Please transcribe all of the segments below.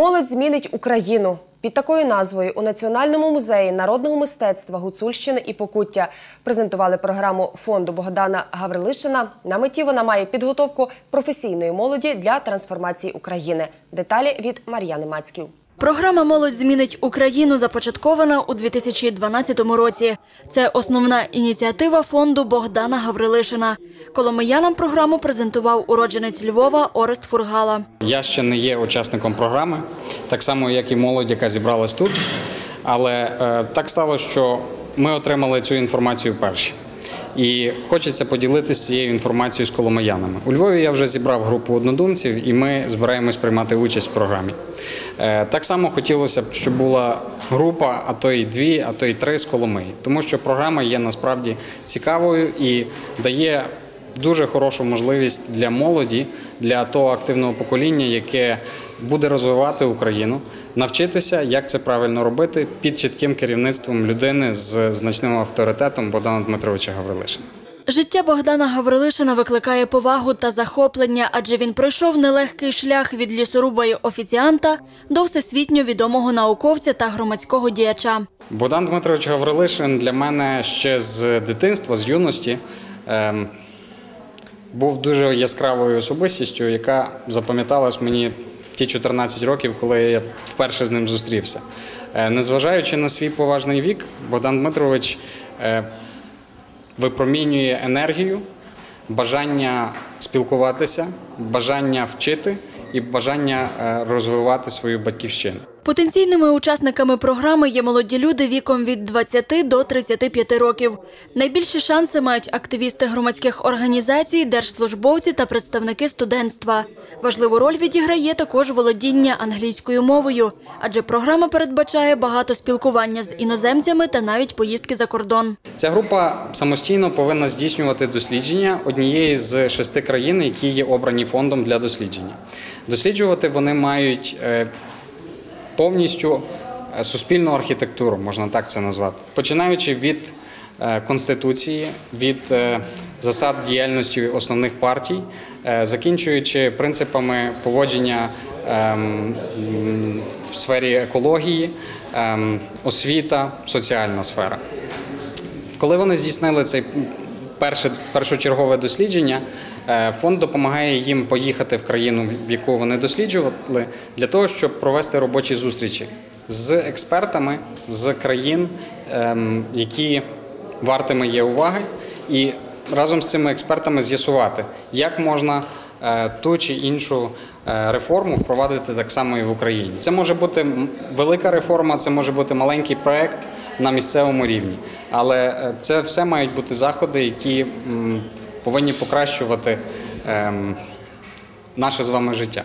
Молодь змінить Україну. Під такою назвою у Національному музеї народного мистецтва Гуцульщини і Покуття презентували програму фонду Богдана Гаврилишина. На меті вона має підготовку професійної молоді для трансформації України. Деталі від Мар'яни Мацьків. Програма Молодь змінить Україну започаткована у 2012 році. Це основна ініціатива фонду Богдана Гаврилишина. Коломиянам програму презентував уродженець Львова Орест Фургала. Я ще не є учасником програми, так само як і молодь, яка зібралась тут. Але е, так стало, що ми отримали цю інформацію перші. І хочеться поділитися цією інформацією з коломиянами. У Львові я вже зібрав групу однодумців, і ми збираємось приймати участь в програмі. Е, так само хотілося б, щоб була група, а то й дві, а то й три з Коломиї, тому що програма є насправді цікавою і дає дуже хорошу можливість для молоді, для того активного покоління, яке буде розвивати Україну, навчитися, як це правильно робити під чітким керівництвом людини з значним авторитетом Богдана Дмитровича Гаврилишина. Життя Богдана Гаврилишина викликає повагу та захоплення, адже він пройшов нелегкий шлях від лісоруба й офіціанта до всесвітньо відомого науковця та громадського діяча. Богдан Дмитрович Гаврилишин для мене ще з дитинства, з юності. ем, був дуже яскравою особистістю, яка запам'яталась мені ті 14 років, коли я вперше з ним зустрівся. Е, Незважаючи на свій поважний вік, Богдан Дмитрович е, випромінює енергію, бажання спілкуватися, бажання вчити і бажання е, розвивати свою батьківщину. Потенційними учасниками програми є молоді люди віком від 20 до 35 років. Найбільші шанси мають активісти громадських організацій, держслужбовці та представники студентства. Важливу роль відіграє також володіння англійською мовою, адже програма передбачає багато спілкування з іноземцями та навіть поїздки за кордон. Ця група самостійно повинна здійснювати дослідження однієї з шести країн, які є обрані фондом для дослідження. Досліджувати вони мають е, повністю е, суспільну архітектуру, можна так це назвати, починаючи від е, конституції, від е, засад діяльності основних партій, закінчуючи принципами поводження ем, в сфері екології, ем, освіта, соціальна сфера. Коли вони здійснили це перше, першочергове дослідження, фонд допомагає їм поїхати в країну, в яку вони досліджували, для того, щоб провести робочі зустрічі з експертами з країн, ем, які вартими є уваги, і разом з цими експертами з'ясувати, як можна е, ту чи іншу е, реформу впровадити так само і в Україні. Це може бути велика реформа, це може бути маленький проект на місцевому рівні, але е, це все мають бути заходи, які повинні покращувати ем, наше з вами життя.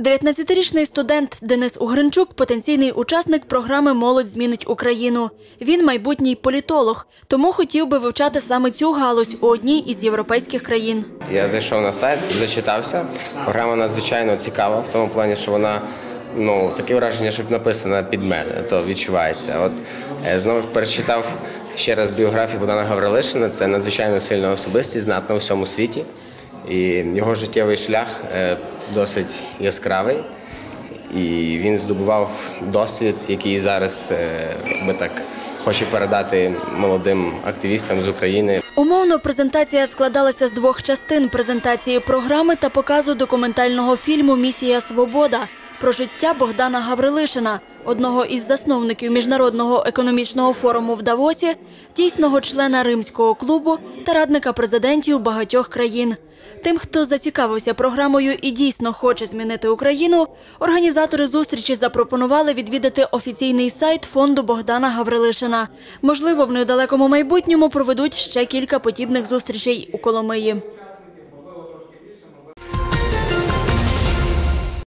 19-річний студент Денис Угринчук – потенційний учасник програми «Молодь змінить Україну». Він майбутній політолог, тому хотів би вивчати саме цю галузь у одній із європейських країн. Я зайшов на сайт, зачитався. Програма надзвичайно цікава в тому плані, що вона ну таке враження, що написана під мене, то відчувається. От е, знову перечитав ще раз біографію Богдана Гаврилишина. Це надзвичайно сильна особистість, знатна у всьому світі. І його життєвий шлях е, досить яскравий. І він здобував досвід, який зараз е, би так хоче передати молодим активістам з України. Умовно, презентація складалася з двох частин – презентації програми та показу документального фільму «Місія Свобода» про життя Богдана Гаврилишина, одного із засновників Міжнародного економічного форуму в Давосі, дійсного члена Римського клубу та радника президентів багатьох країн. Тим, хто зацікавився програмою і дійсно хоче змінити Україну, організатори зустрічі запропонували відвідати офіційний сайт фонду Богдана Гаврилишина. Можливо, в недалекому майбутньому проведуть ще кілька подібних зустрічей у Коломиї.